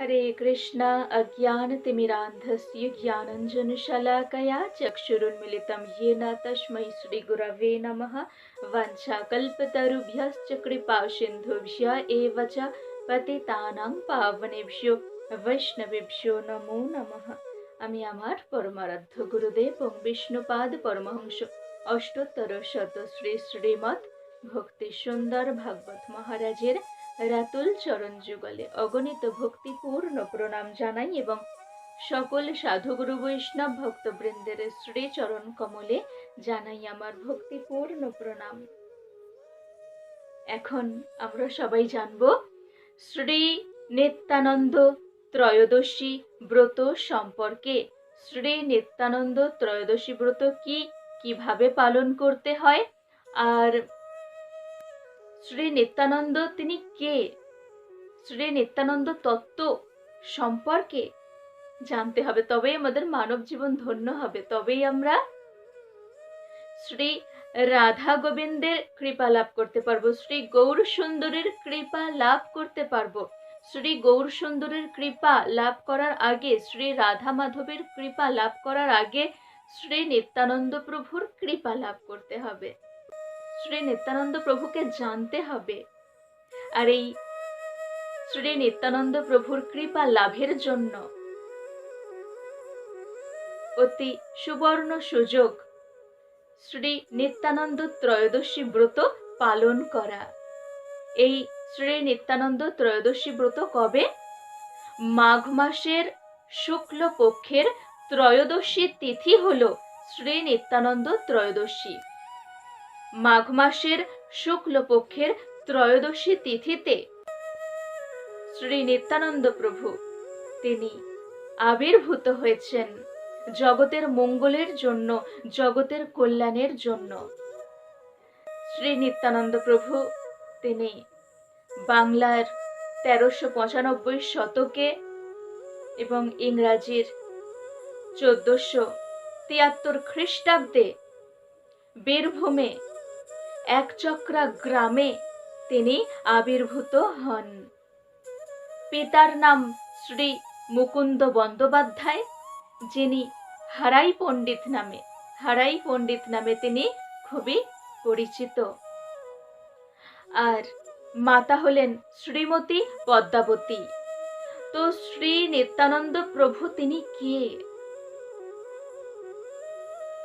हरे कृष्ण अज्ञानतिमिरान्धस्य ज्ञानञ्जनशलाकया चक्षुरुन्मिलितं येन तस्मै श्रीगुरवे नमः वञ्चाकल्पतरुभ्यश्च कृपासिन्धुभ्य एव च পতিতানাং পাবনেভ্যো বৈষ্ণবেভ্যো নমো নমঃ আমি আমার পরমারাধ্য গুরুদেব এবং বিষ্ণুপাদ পরমহংস অষ্টোত্তর শত শ্রী শ্রীমৎ ভক্তি সুন্দর ভাগবত মহারাজের রাতুল চরণ যুগলে অগণিত ভক্তিপূর্ণ প্রণাম জানাই এবং সকল সাধুগুরু বৈষ্ণব ভক্তবৃন্দের শ্রী চরণ কমলে জানাই আমার ভক্তিপূর্ণ প্রণাম। এখন আমরা সবাই জানব, শ্রী নিত্যানন্দ ত্রয়োদশী ব্রত সম্পর্কে। শ্রী নিত্যানন্দ ত্রয়োদশী ব্রত কি কীভাবে পালন করতে হয়? আর শ্রী নিত্যানন্দ তিনি কে? শ্রী নিত্যানন্দ তত্ত্ব সম্পর্কে জানতে হবে, তবেই আমাদের মানব জীবন ধন্য হবে, তবেই আমরা শ্রী রাধা গোবিন্দের কৃপা লাভ করতে পারব, শ্রী গৌর সুন্দরের কৃপা লাভ করতে পারব। শ্রী গৌর সুন্দরের কৃপা লাভ করার আগে, শ্রী রাধা মাধবের কৃপা লাভ করার আগে, শ্রী নিত্যানন্দ প্রভুর কৃপা লাভ করতে হবে। শ্রী নিত্যানন্দ প্রভুকে জানতে হবে। আর এই শ্রী নিত্যানন্দ প্রভুর কৃপা লাভের জন্য অতি সুবর্ণ সুযোগ শ্রী নিত্যানন্দ ত্রয়োদশী ব্রত পালন করা। এই শ্রী নিত্যানন্দ ত্রয়োদশী ব্রত কবে? মাঘ মাসের শুক্ল পক্ষের ত্রয়োদশী তিথি হল শ্রী নিত্যানন্দ ত্রয়োদশী। মাঘ মাসের শুক্ল পক্ষের ত্রয়োদশী তিথিতে শ্রী নিত্যানন্দ প্রভু, তিনি আবির্ভূত হয়েছেন জগতের মঙ্গলের জন্য, জগতের কল্যাণের জন্য। শ্রী নিত্যানন্দ প্রভু, তিনি বাংলার তেরোশো পঁচানব্বই শতকে এবং ইংরাজির চোদ্দশো তিয়াত্তর খ্রিস্টাব্দে বীরভূমে একচক্রা গ্রামে তিনি আবির্ভূত হন। পিতার নাম শ্রী মুকুন্দ বন্দ্যোপাধ্যায়, যিনি হারাই পণ্ডিত নামে, হারাই পণ্ডিত নামে তিনি খুবই পরিচিত। আর মাতা হলেন শ্রীমতী পদ্মাবতী। তো শ্রী নিত্যানন্দ প্রভু তিনি কে?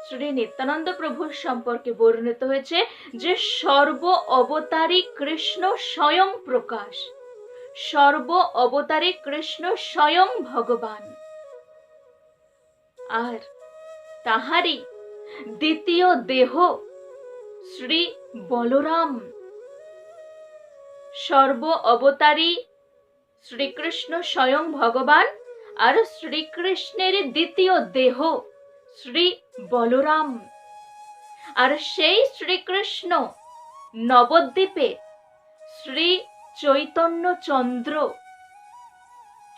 শ্রী নিত্যানন্দ প্রভুর সম্পর্কে বর্ণিত হয়েছে যে সর্ব অবতারী কৃষ্ণ স্বয়ং প্রকাশ। সর্ব অবতারী কৃষ্ণ স্বয়ং ভগবান। আর তাহারই দ্বিতীয় দেহ শ্রী বলরাম। সর্ব অবতারী শ্রীকৃষ্ণ স্বয়ং ভগবান আর শ্রীকৃষ্ণের দ্বিতীয় দেহ শ্রী বলরাম। আর সেই শ্রীকৃষ্ণ নবদ্বীপে শ্রী চৈতন্য চন্দ্র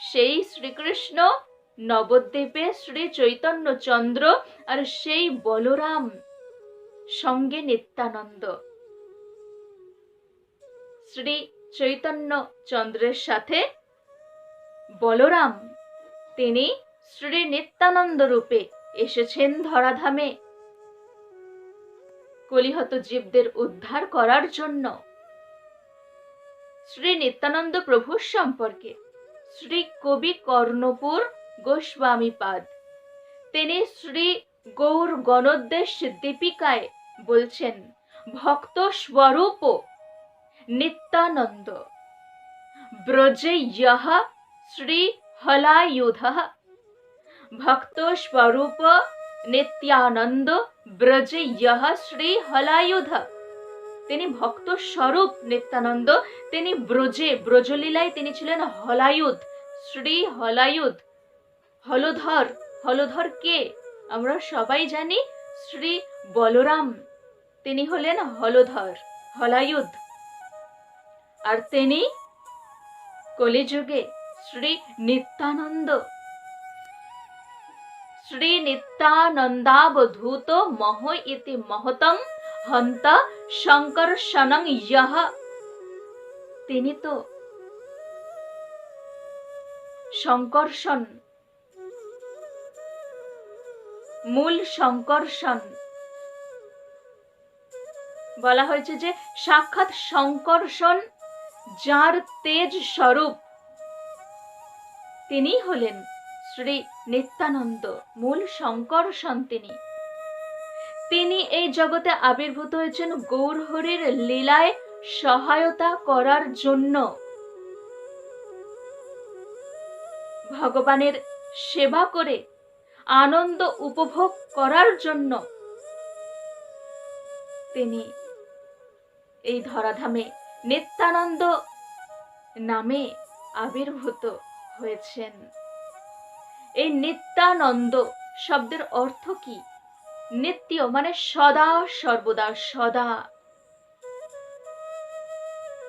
সেই শ্রীকৃষ্ণ নবদ্বীপে শ্রী চৈতন্য চন্দ্র আর সেই বলরাম সঙ্গে নিত্যানন্দ। শ্রী চৈতন্য চন্দ্রের সাথে বলরাম, তিনি শ্রী নিত্যানন্দ রূপে এসেছেন ধরাধামে। কলিহত জীবদের উদ্ধার করার জন্য শ্রী নিত্যানন্দ প্রভুর সম্পর্কে শ্রী কবি কর্ণপুর গোস্বামী পাদ তিনি শ্রী গৌর গণোদ্দেশ দীপিকায় বলছেন, ভক্ত স্বরূপ নিত্যানন্দ। ব্রজে ইহ শ্রী হলায়ুধ ভক্ত স্বরূপ নিত্যানন্দ ব্রজে ইহ শ্রী হলায়ুধ তিনি ভক্ত স্বরূপ নিত্যানন্দ তিনি ব্রজে ব্রজলীলায় তিনি ছিলেন হলায়ুধ শ্রী হলায়ুধ হলধর হলধর কে আমরা সবাই জানি শ্রী বলরাম। তিনি হলেন হলধর, হলায়ুধ। আর তিনি কলিযুগে শ্রী নিত্যানন্দ। শ্রী নিত্যানন্দাবধূত মহ ইতি মহতং হন্ত শঙ্কর শনং ইহ তিনি তো সংকর্ষণ মূল সংকর্ষণ বলা হয়েছে যে সাক্ষাৎ সংকর্ষণ যার তেজ স্বরূপ তিনি হলেন শ্রী নিত্যানন্দ, মূল সংকর্ষণ তিনি তিনি এই জগতে আবির্ভূত হয়েছেন গৌরহরির লীলায় সহায়তা করার জন্য। ভগবানের সেবা করে আনন্দ উপভোগ করার জন্য তিনি এই ধরাধামে নিত্যানন্দ নামে আবির্ভূত হয়েছেন। এই নিত্যানন্দ শব্দের অর্থ কি? নিত্য মানে সদা, সর্বদা, সদা।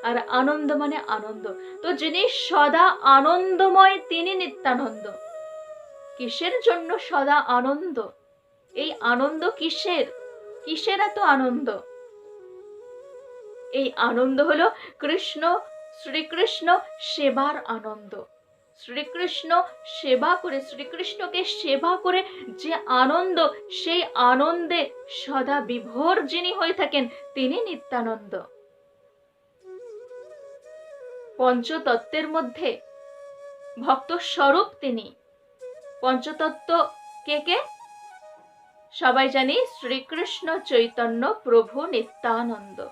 আর আনন্দ মানে আনন্দ। তো যিনি সদা আনন্দময়, তিনি নিত্যানন্দ। কিসের জন্য সদা আনন্দ? এই আনন্দ কিসের? কিসের এত আনন্দ? এই আনন্দ হলো কৃষ্ণ, শ্রীকৃষ্ণ সেবার আনন্দ। শ্রীকৃষ্ণ সেবা করে, শ্রীকৃষ্ণকে সেবা করে যে আনন্দ, সেই আনন্দে সদা বিভোর যিনি হয়ে থাকেন, তিনি নিত্যানন্দ। পঞ্চতত্ত্বের মধ্যে ভক্ত স্বরূপ তিনি। পঞ্চতত্ত্ব কে কে? সবাই জানি শ্রীকৃষ্ণ চৈতন্য প্রভু নিত্যানন্দ।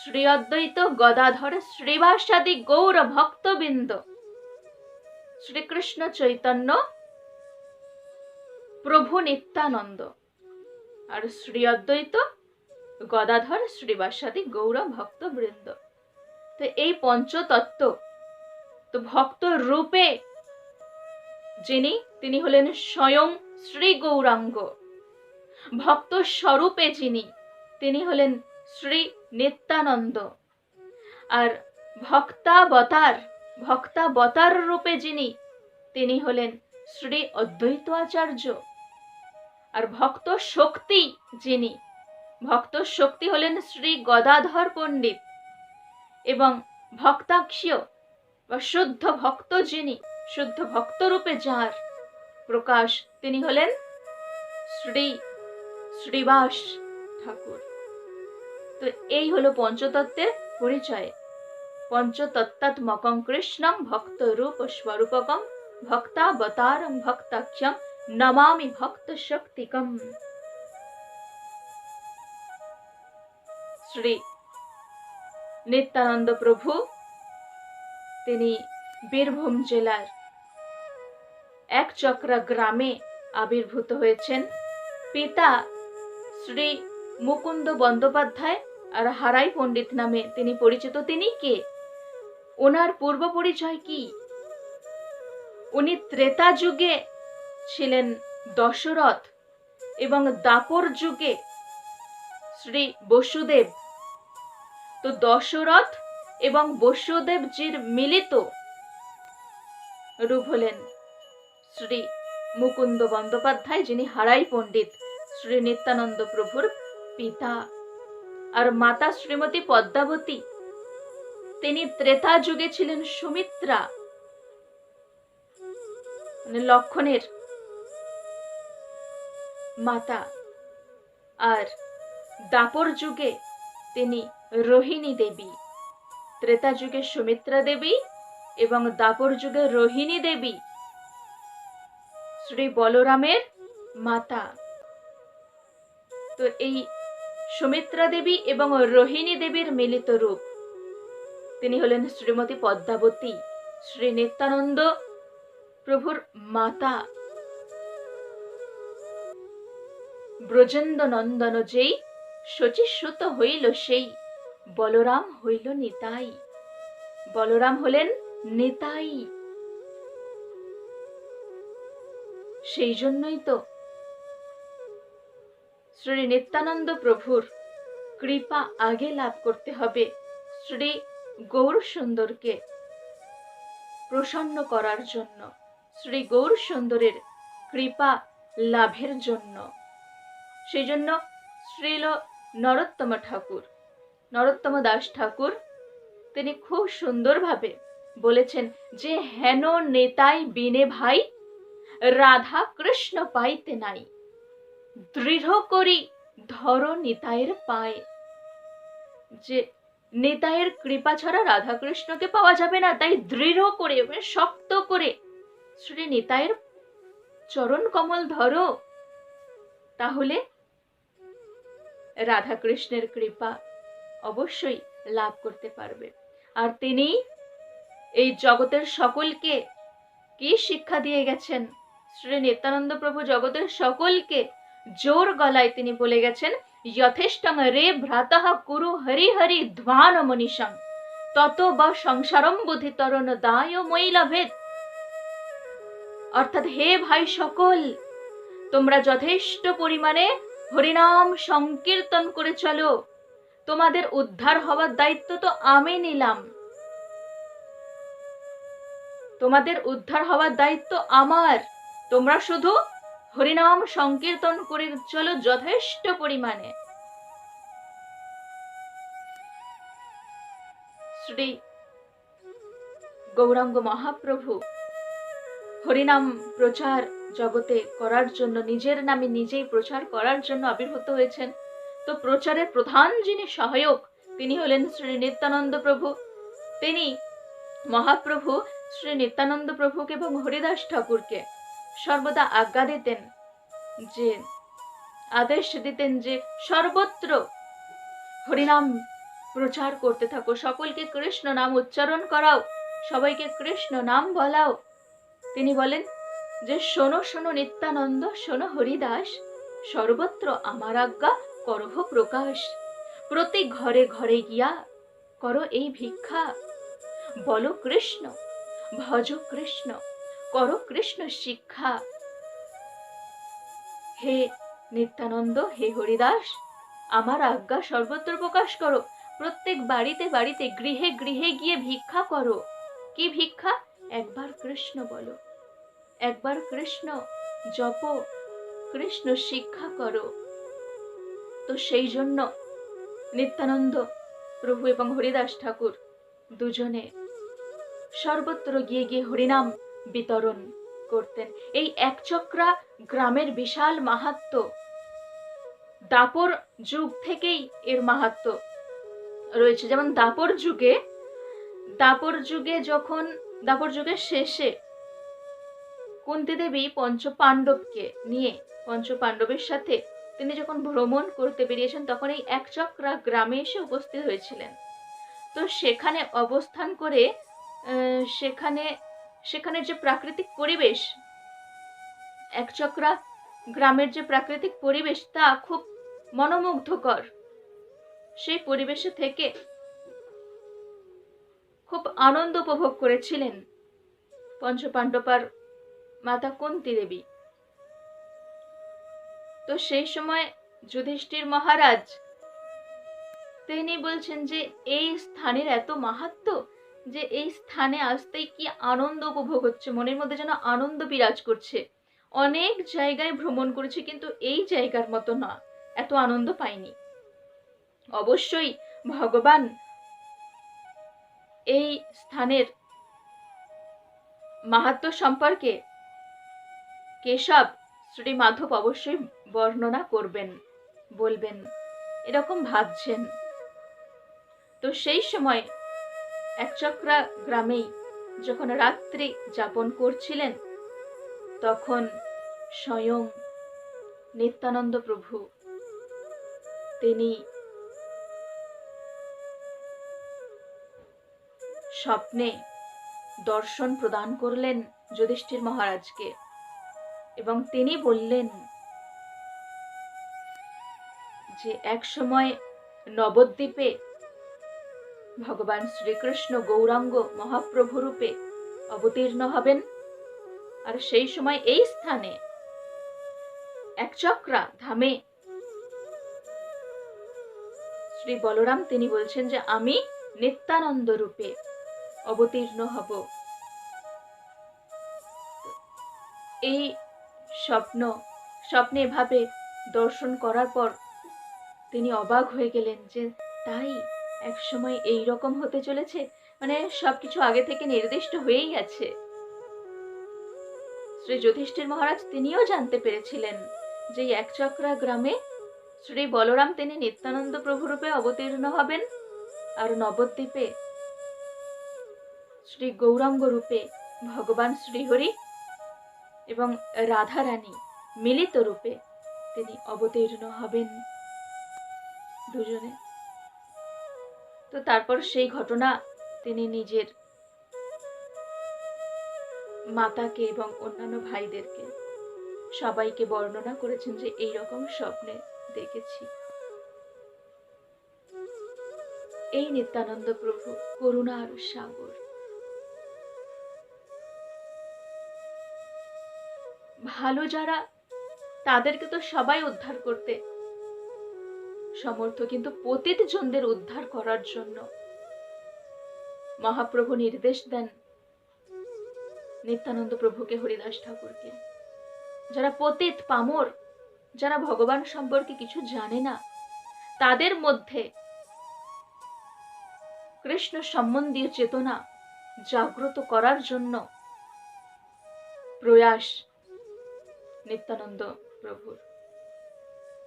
শ্রী অদ্বৈত গদাধর শ্রীবাসাদি গৌর ভক্তবৃন্দ। শ্রীকৃষ্ণ চৈতন্য, প্রভু নিত্যানন্দ, আর শ্রী অদ্বৈত গদাধর শ্রীবাসাদি গৌর ভক্তবৃন্দ। তো এই পঞ্চতত্ত্ব, তো ভক্ত রূপে যিনি, তিনি হলেন স্বয়ং শ্রী গৌরাঙ্গ। ভক্ত স্বরূপে যিনি, তিনি হলেন শ্রী নিত্যানন্দ। আর ভক্তাবতার ভক্তাবতার রূপে যিনি, তিনি হলেন শ্রী অদ্বৈত আচার্য আর ভক্ত শক্তি যিনি, ভক্ত শক্তি হলেন শ্রী গদাধর পণ্ডিত। এবং ভক্তাক্ষীয় বা শুদ্ধ ভক্ত যিনি, শুদ্ধ ভক্ত রূপে যার প্রকাশ, তিনি হলেন শ্রী শ্রীবাস ঠাকুর। তো এই হলো পঞ্চতত্ত্বের পরিচয়। পঞ্চতত্ত্বাত্মকং কৃষ্ণং ভক্ত রূপ স্বরূপকম ভক্তাবতারং ভক্তাক্ষম, নমামি ভক্ত শক্তিকম। শ্রী নিত্যানন্দ প্রভু, তিনি বীরভূম জেলার এক চক্রা গ্রামে আবির্ভূত হয়েছেন। পিতা শ্রী মুকুন্দ বন্দ্যোপাধ্যায় আর হারাই পণ্ডিত নামে তিনি পরিচিত। তিনি কে? ওনার পূর্ব পরিচয় কি? উনি ত্রেতা যুগে ছিলেন দশরথ এবং দাপর যুগে শ্রী বসুদেব। তো দশরথ এবং বসুদেবজির মিলিত রূপ হলেন শ্রী মুকুন্দ বন্দ্যোপাধ্যায়, যিনি হারাই পণ্ডিত, শ্রী নিত্যানন্দ প্রভুর পিতা। আর মাতা শ্রীমতী পদ্মাবতী তিনি ত্রেতা যুগে ছিলেন সুমিত্রা। মানে লক্ষণের মাতা। আর দাপর যুগে তিনি রোহিণী দেবী। ত্রেতা যুগে সুমিত্রা দেবী এবং দাপর যুগে রোহিণী দেবী শ্রী বলরামের মাতা। তো এই সুমিত্রা দেবী এবং রোহিণী দেবীর মিলিত রূপ। তিনি হলেন শ্রীমতী পদ্মাবতী, শ্রী নিত্যানন্দ প্রভুর মাতা। ব্রজেন্দ্র নন্দন যেই শচীশ্রুত হইল সেই, বলরাম হইল নিতাই। বলরাম হলেন নিতাই। সেই জন্যই তো শ্রী নিত্যানন্দ প্রভুর কৃপা আগে লাভ করতে হবে। শ্রী গৌর সুন্দরকে প্রসন্ন করার জন্য, শ্রী গৌর সুন্দরের কৃপা লাভের জন্য। সেই জন্য শ্রীল নরোত্তম ঠাকুর, নরোত্তম দাস ঠাকুর, তিনি খুব সুন্দরভাবে বলেছেন যে, হেন নেতাই বিনে ভাই রাধা কৃষ্ণ পাইতে নাই। দৃঢ় করি ধরো নিতাইয়ের পায়। যে নিতাইয়ের কৃপা ছাড়া রাধাকৃষ্ণকে পাওয়া যাবে না, তাই দৃঢ় করে শক্ত করে। শ্রী নিতাইয়ের চরণ কমল ধরো। তাহলে রাধাকৃষ্ণের কৃপা অবশ্যই লাভ করতে পারবে। আর তিনি এই জগতের সকলকে কি শিক্ষা দিয়ে গেছেন? শ্রী নিত্যানন্দ প্রভু জগতের সকলকে জোর গলায় তিনি বলে গেছেন যথেষ্টং রে ভ্রাতঃ কুরু হরি হরি ধ্বান মনীষং তত বা সংসারম বুদ্ধি তরণ দায় মৈলভেদ অর্থাৎ হে ভাই সকল, তোমরা যথেষ্ট পরিমাণে হরিনাম সংকীর্তন করে চলো। তোমাদের উদ্ধার হওয়ার দায়িত্ব তো আমি নিলাম। তোমাদের উদ্ধার হওয়ার দায়িত্ব আমার, তোমরা শুধু হরিনাম সংকীর্তন করে চলো যথেষ্ট পরিমাণে। শ্রী গৌরাঙ্গ মহাপ্রভু হরিনাম প্রচার জগতে করার জন্য, নিজের নামে নিজেই প্রচার করার জন্য আবির্ভূত হয়েছেন। তো প্রচারের প্রধান যিনি সহায়ক, তিনি হলেন শ্রী নিত্যানন্দ প্রভু। তিনি মহাপ্রভু শ্রী নিত্যানন্দ প্রভুকে এবং হরিদাস ঠাকুরকে সর্বদা আজ্ঞা দিতেন যে, আদেশ দিতেন যে সর্বত্র হরিনাম প্রচার করতে থাকো। সকলকে কৃষ্ণ নাম উচ্চারণ করাও, সবাইকে কৃষ্ণ নাম বলাও। তিনি বলেন, যে শোনো শোনো নিত্যানন্দ, শোনো হরিদাস, সর্বত্র আমার আজ্ঞা, করহ প্রকাশ। প্রতি ঘরে ঘরে গিয়া করো এই ভিক্ষা। বলো কৃষ্ণ, ভজ কৃষ্ণ। করো কৃষ্ণ শিক্ষা। হে নিত্যানন্দ, হে হরিদাস, আমার আজ্ঞা সর্বত্র প্রকাশ করো। প্রত্যেক বাড়িতে বাড়িতে, গৃহে গৃহে গিয়ে ভিক্ষা করো। কি ভিক্ষা? একবার কৃষ্ণ বলো। একবার কৃষ্ণ জপ, কৃষ্ণ শিক্ষা করো। তো সেই জন্য নিত্যানন্দ, প্রভু এবং হরিদাস ঠাকুর দুজনে সর্বত্র গিয়ে গিয়ে হরিনাম বিতরণ করতেন। এই একচক্রা গ্রামের বিশাল মাহাত্ম দাপর যুগ থেকেই এর মাহাত্ম রয়েছে। যেমন দাপর যুগে দাপর যুগে যখন, দাপর যুগের শেষে কুন্তি দেবী পঞ্চ পাণ্ডবকে নিয়ে পঞ্চ পাণ্ডবের সাথে তিনি যখন ভ্রমণ করতে বেরিয়েছেন, তখন এই একচক্রা গ্রামে এসে উপস্থিত হয়েছিলেন। তো সেখানে অবস্থান করে সেখানে সেখানে যে প্রাকৃতিক পরিবেশ একচক্রা গ্রামের যে প্রাকৃতিক পরিবেশ, তা খুব মনোমুগ্ধকর। সেই পরিবেশে থেকে খুব আনন্দ উপভোগ করেছিলেন পঞ্চপাণ্ডবার মাতা কুন্তি দেবী তো সেই সময় যুধিষ্ঠির মহারাজ, তিনি বলছেন যে, এই স্থানের এত মাহাত্ম যে এই স্থানে আসতেই কি আনন্দ উপভোগ হচ্ছে, মনের মধ্যে যেন আনন্দ বিরাজ করছে। অনেক জায়গায় ভ্রমণ করেছি কিন্তু এই জায়গার মতো না, এত আনন্দ পাইনি। অবশ্যই ভগবান এই স্থানের মাহাত্ম সম্পর্কে কেশব শ্রী মাধব অবশ্যই বর্ণনা করবেন, বলবেন, এরকম ভাবছেন। তো সেই সময় একচক্রা গ্রামেই যখন রাত্রি যাপন করছিলেন, তখন স্বয়ং নিত্যানন্দ প্রভু। তিনি স্বপ্নে দর্শন প্রদান করলেন যুধিষ্ঠির মহারাজকে এবং তিনি বললেন যে, এক সময় নবদ্বীপে ভগবান শ্রীকৃষ্ণ গৌরাঙ্গ মহাপ্রভু রূপে অবতীর্ণ হবেন। আর সেই সময় এই স্থানে একচক্রা ধামে শ্রী বলরাম তিনি বলছেন যে, আমি নিত্যানন্দ রূপে অবতীর্ণ হব। এই স্বপ্ন, স্বপ্নে এভাবে দর্শন করার পর তিনি অবাক হয়ে গেলেন যে, তাই এক সময় এই রকম হতে চলেছে মানে সবকিছু আগে থেকে নির্দিষ্ট হয়েই আছে। শ্রী যুধিষ্ঠির মহারাজ তিনিও জানতে পেরেছিলেন যে একচক্রা গ্রামে শ্রী বলরাম তিনি নিত্যানন্দ প্রভুরূপে অবতীর্ণ হবেন আর নবদ্বীপে শ্রী গৌরাঙ্গ রূপে ভগবান শ্রীহরি এবং রাধারানী মিলিত রূপে তিনি অবতীর্ণ হবেন। দুজনে তো তারপর সেই ঘটনা তিনি নিজের মাতাকে এবং অন্যান্য ভাইদেরকে সবাইকে বর্ণনা করেছেন যে এই রকম স্বপ্নে দেখেছি। এই নিত্যানন্দ প্রভু করুণার সাগর। ভালো যারা, তাদেরকে তো সবাই উদ্ধার করতে সমর্থ কিন্তু পতিত জনদের উদ্ধার করার জন্য। মহাপ্রভু নির্দেশ দেন নিত্যানন্দ প্রভুকে, হরিদাস ঠাকুরকে। যারা পতিত, পামর, যারা ভগবান সম্পর্কে কিছু জানে না, তাদের মধ্যে কৃষ্ণ সম্বন্ধীয় চেতনা জাগ্রত করার জন্য প্রয়াস নিত্যানন্দ প্রভুর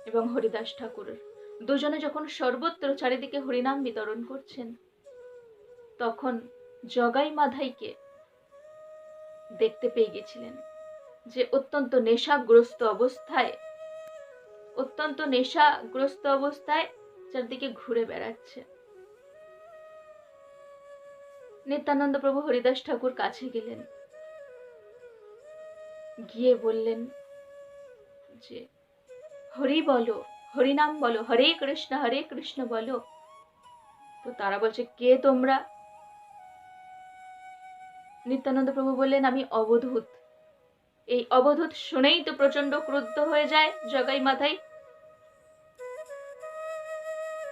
এবং হরিদাস ঠাকুরের। দুজনে যখন সর্বত্র চারিদিকে হরিনাম বিতরণ করছেন, তখন জগাই মাধাইকে দেখতে পেয়ে গেছিলেন যে অত্যন্ত নেশাগ্রস্ত অবস্থায়, অত্যন্ত নেশাগ্রস্ত অবস্থায় চারদিকে ঘুরে বেড়াচ্ছে। নিত্যানন্দ প্রভু হরিদাস ঠাকুর কাছে গেলেন। গিয়ে বললেন যে, হরি বলো হরিনাম বলো, হরে কৃষ্ণ হরে কৃষ্ণ বলো। তো তারা বলছে, কে তোমরা? নিত্যানন্দ প্রভু বললেন, আমি অবধূত। এই অবধূত শুনেই তো প্রচণ্ড ক্রুদ্ধ হয়ে যায় জগাই মাথায়।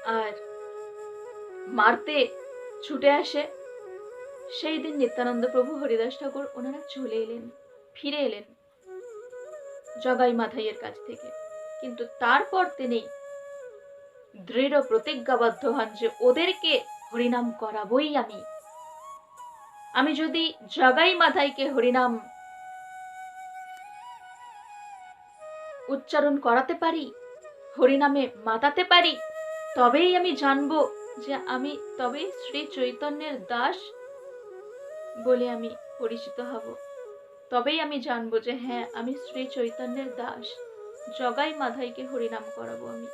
আর মারতে ছুটে আসে। সেই দিন নিত্যানন্দ প্রভু হরিদাস ঠাকুর ওনারা চলে এলেন, ফিরে এলেন জগাই মাথাইয়ের কাছ থেকে। কিন্তু তারপর তিনি দৃঢ় প্রতিজ্ঞাবদ্ধ হন যে ওদেরকে হরিনাম করাবই আমি। আমি যদি জগাই মাথাইকে হরিনাম উচ্চারণ করাতে পারি, হরিনামে মাতাতে পারি, তবেই আমি জানব যে আমি তবেই শ্রী চৈতন্যের দাস বলে আমি পরিচিত হব। তবেই আমি জানব যে হ্যাঁ আমি শ্রী চৈতন্যের দাস। জগাই মাধাইকে হরিনাম করাবো আমি।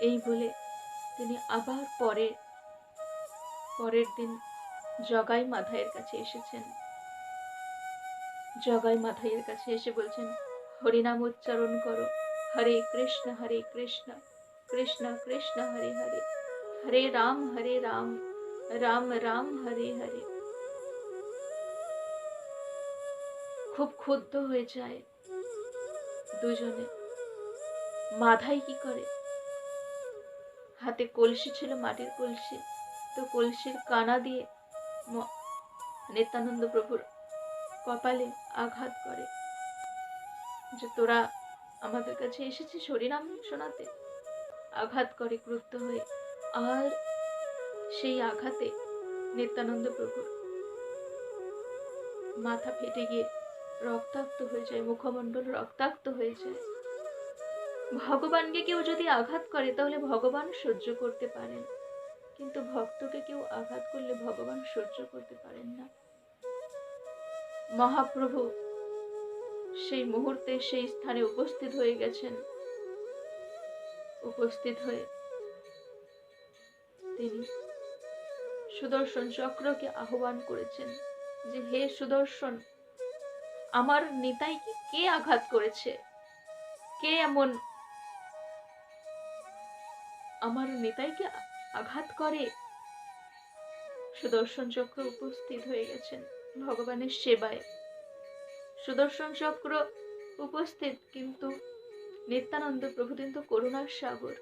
এই বলে তিনি আবার পরে পরের দিন জগাই মাধাইয়ের কাছে এসেছেন। জগাই মাধাইয়ের কাছে এসে বলছেন, হরিনাম উচ্চারণ করো। হরে কৃষ্ণ হরে কৃষ্ণ কৃষ্ণ কৃষ্ণ, হরে হরে। হরে রাম হরে রাম রাম রাম, হরে হরে। খুব ক্ষুব্ধ হয়ে যায় দুজনে। মাথায় কি করে? হাতে কলসি ছিল মাটির কলসি। তো কলসির কানা দিয়ে নিত্যানন্দ প্রভুর কপালে আঘাত করে। যে তোরা আমাদের কাছে এসেছিস হরিনাম শোনাতে। আঘাত করে ক্রুদ্ধ হয়ে। আর সেই আঘাতে নিত্যানন্দ প্রভুর মাথা ফেটে গিয়ে রক্তাক্ত হয়ে যায়, মুখমণ্ডল রক্তাক্ত হয়ে যায়। ভগবানকে কেউ যদি আঘাত করে, তাহলে ভগবান সহ্য করতে পারেন। কিন্তু ভক্তকে কেউ আঘাত করলে ভগবান সহ্য করতে পারেন না। মহাপ্রভু সেই মুহূর্তে সেই স্থানে উপস্থিত হয়ে গেছেন। উপস্থিত হয়ে তিনি সুদর্শন চক্রকে আহ্বান করেছেন যে, হে সুদর্শন আমার নিতাইকে কে আঘাত করেছে? কে এমন আমার নিতাইকে আঘাত করে? সুদর্শন চক্র উপস্থিত হয়ে গেছেন ভগবানের সেবায়। সুদর্শন চক্র উপস্থিত, কিন্তু নিত্যানন্দ প্রভু কিন্তু করুণার সাগর।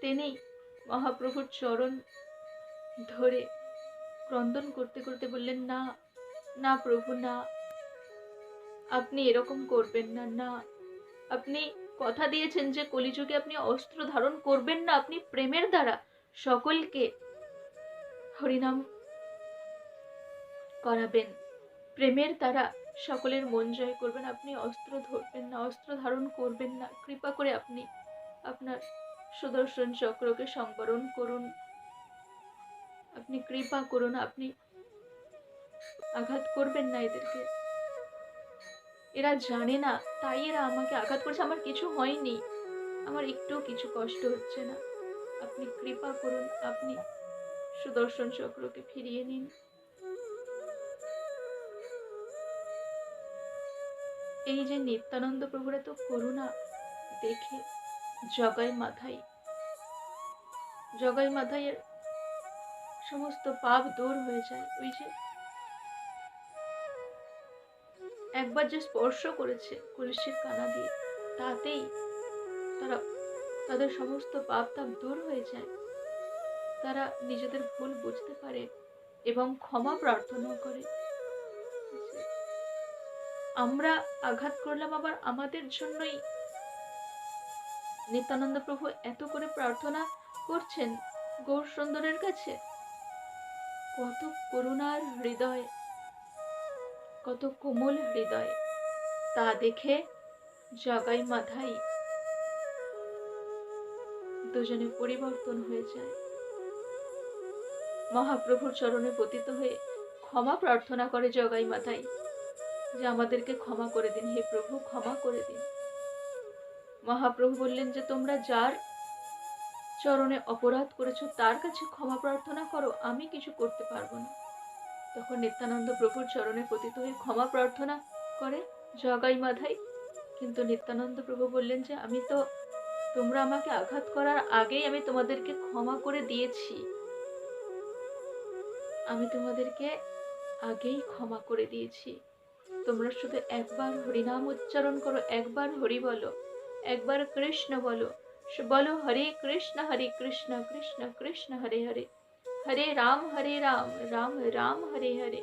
তিনি মহাপ্রভুর চরণ ধরে ক্রন্দন করতে করতে বললেন, না না প্রভু, না। আপনি এরকম করবেন না না। আপনি কথা দিয়েছেন যে কলিযুগে আপনি অস্ত্র ধারণ করবেন না, আপনি প্রেমের দ্বারা। সকলকে হরিনাম করাবেন। প্রেমের দ্বারা সকলের মন জয় করবেন, আপনি অস্ত্র ধরবেন না, অস্ত্র ধারণ করবেন না। কৃপা করে আপনি আপনার সুদর্শন চক্রকে সংবরণ করুন। আপনি কৃপা করুন, আপনি আঘাত করবেন না এদেরকে। এরা জানে না, তাই এরা আমাকে আঘাত করছে। আমার কিছু হয়নি। আমার একটু কিছু কষ্ট হচ্ছে না। আপনি কৃপা করুন, আপনি সুদর্শন চক্রকে ফিরিয়ে নিন। এই যে নিত্যানন্দ প্রভুর এত করুণা, দেখে জগাই মাথায় জগাই মাথায় সমস্ত পাপ দূর হয়ে যায়। ওই যে একবার যে স্পর্শ করেছে কলসির কানা দিয়ে, তাতেই তারা, তাদের সমস্ত পাপ তাপ দূর হয়ে যায়। তারা নিজেদের ভুল বুঝতে পারে এবং ক্ষমা প্রার্থনা করে। আমরা আঘাত করলাম, আবার আমাদের জন্যই। নিত্যানন্দ প্রভু এত করে প্রার্থনা করছেন গৌর সুন্দরের কাছে। কত করুণার হৃদয়। কত কোমল হৃদয়, তা দেখে জগাই মাথায়। দুজনে পরিবর্তন হয়ে যায়। মহাপ্রভুর চরণে পতিত হয়ে ক্ষমা প্রার্থনা করে জগাই মাথায় যে আমাদেরকে ক্ষমা করে দিন, হে প্রভু, ক্ষমা করে দিন। মহাপ্রভু বললেন যে, তোমরা যার চরণে অপরাধ করেছ, তার কাছে ক্ষমা প্রার্থনা করো, আমি কিছু করতে পারব না। তখন নিত্যানন্দ প্রভুর চরণে পতিত হয়ে ক্ষমা প্রার্থনা করে, জগাই মাধাই। কিন্তু নিত্যানন্দ প্রভু বললেন যে, আমি তো, তোমরা আমাকে আঘাত করার আগেই আমি তোমাদেরকে ক্ষমা করে দিয়েছি। আমি তোমাদেরকে আগেই ক্ষমা করে দিয়েছি। তোমরা শুধু একবার হরিনাম উচ্চারণ করো, একবার হরি বলো, একবার কৃষ্ণ বলো। বলো, হরে কৃষ্ণ হরে কৃষ্ণ কৃষ্ণ কৃষ্ণ, হরে হরে। হরে রাম হরে রাম রাম রাম, হরে হরে।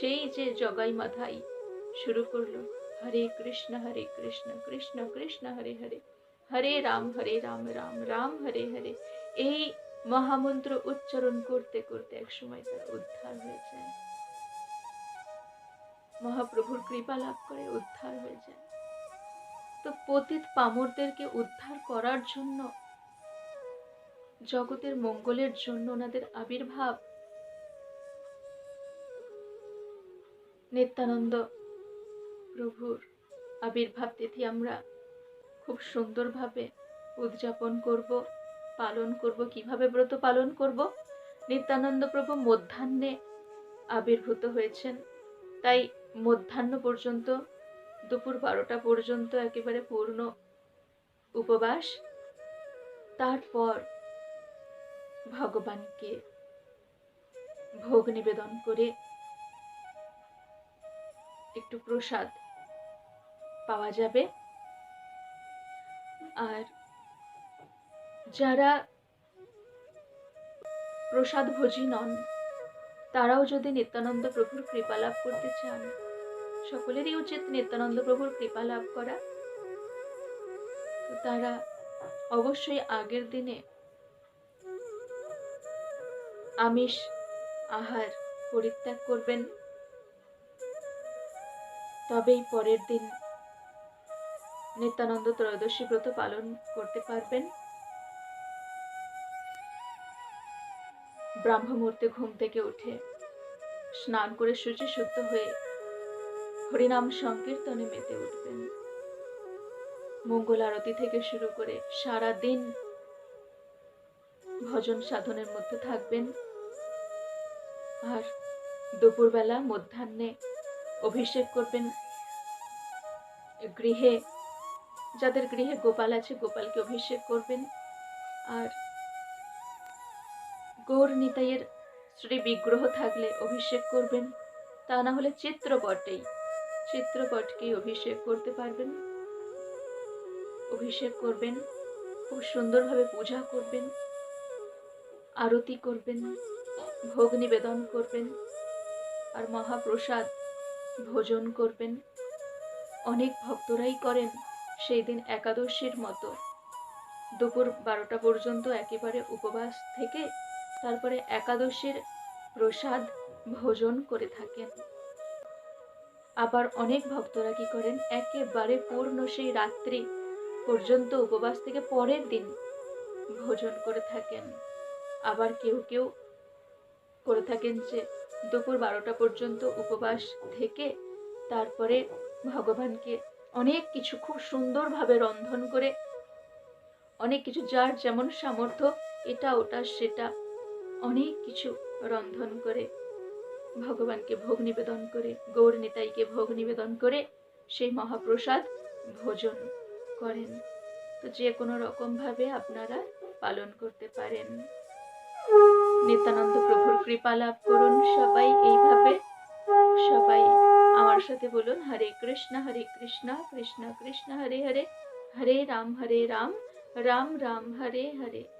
সেই যে জগাই মাথাই শুরু করল, হরে কৃষ্ণ হরে কৃষ্ণ কৃষ্ণ কৃষ্ণ, হরে হরে। হরে রাম হরে রাম রাম রাম, হরে হরে। এই মহামন্ত্র উচ্চারণ করতে করতে একসময় তার উদ্ধার হয়ে যায়। মহাপ্রভুর কৃপা লাভ করে উদ্ধার হয়ে যায়। তো পতিত পামরদেরকে উদ্ধার করার জন্য জগতের মঙ্গলের জন্য ওনাদের আবির্ভাব। নিত্যানন্দ প্রভুর আবির্ভাব তিথি আমরা খুব সুন্দরভাবে উদযাপন করব, পালন করব, কীভাবে ব্রত পালন করব? নিত্যানন্দ প্রভু মধ্যাহ্নে আবির্ভূত হয়েছেন। তাই মধ্যাহ্ন পর্যন্ত, দুপুর বারোটা পর্যন্ত একেবারে পূর্ণ উপবাস। তারপর ভগবানকে ভোগ নিবেদন করে একটু প্রসাদ পাওয়া যাবে। আর যারা প্রসাদ ভোজী নন, তারাও যদি নিত্যানন্দ প্রভুর কৃপা লাভ করতে চান, সকলেরই উচিত নিত্যানন্দ প্রভুর কৃপা লাভ করা। তারা অবশ্যই আগের দিনে আমিষ আহার পরিত্যাগ করবেন। তবেই পরের দিন নিত্যানন্দ ত্রয়োদশী ব্রত পালন করতে পারবেন। ব্রাহ্ম মুহূর্তে ঘুম থেকে উঠে স্নান করে শুচি শুদ্ধ হয়ে হরিনাম সংকীর্তনে মেতে উঠবেন। মঙ্গল আরতি থেকে শুরু করে সারা দিন ভজন সাধনের মধ্যে থাকবেন। আর দুপুরবেলা মধ্যাহ্নে অভিষেক করবেন গৃহে, যাদের গৃহে গোপাল আছে গোপালকে অভিষেক করবেন। আর গৌর নিতাইয়ের শ্রী বিগ্রহ থাকলে অভিষেক করবেন। তা না হলে চিত্রপটেই, চিত্রপটকেই অভিষেক করতে পারবেন। অভিষেক করবেন, খুব সুন্দরভাবে পূজা করবেন, আরতি করবেন। ভোগ নিবেদন করবেন আর মহাপ্রসাদ ভোজন করবেন। অনেক ভক্তরাই করেন সেই দিন একাদশীর মতো। দুপুর বারোটা পর্যন্ত একেবারে উপবাস থেকে তারপরে একাদশীর প্রসাদ ভোজন করে থাকেন। আবার অনেক ভক্তরা কি করেন, একেবারে পূর্ণ সেই রাত্রি পর্যন্ত উপবাস থেকে পরের দিন ভোজন করে থাকেন। আবার কেউ কেউ করে থাকেন যে দুপুর বারোটা পর্যন্ত উপবাস থেকে তারপরে ভগবানকে অনেক কিছু খুব সুন্দরভাবে রন্ধন করে, অনেক কিছু যার যেমন সামর্থ্য এটা, ওটা, সেটা অনেক কিছু রন্ধন করে, ভগবানকে ভোগ নিবেদন করে, গৌর নিতাইকে ভোগ নিবেদন করে সেই মহাপ্রসাদ ভোজন করেন। তো যে কোনো রকমভাবে আপনারা পালন করতে পারেন। নিত্যানন্দ প্রভুর কৃপা লাভ করুন সবাই এইভাবে। সবাই আমার সাথে বলুন, হরে কৃষ্ণ হরে কৃষ্ণ কৃষ্ণ কৃষ্ণ, হরে হরে হরে রাম হরে রাম রাম রাম, হরে হরে।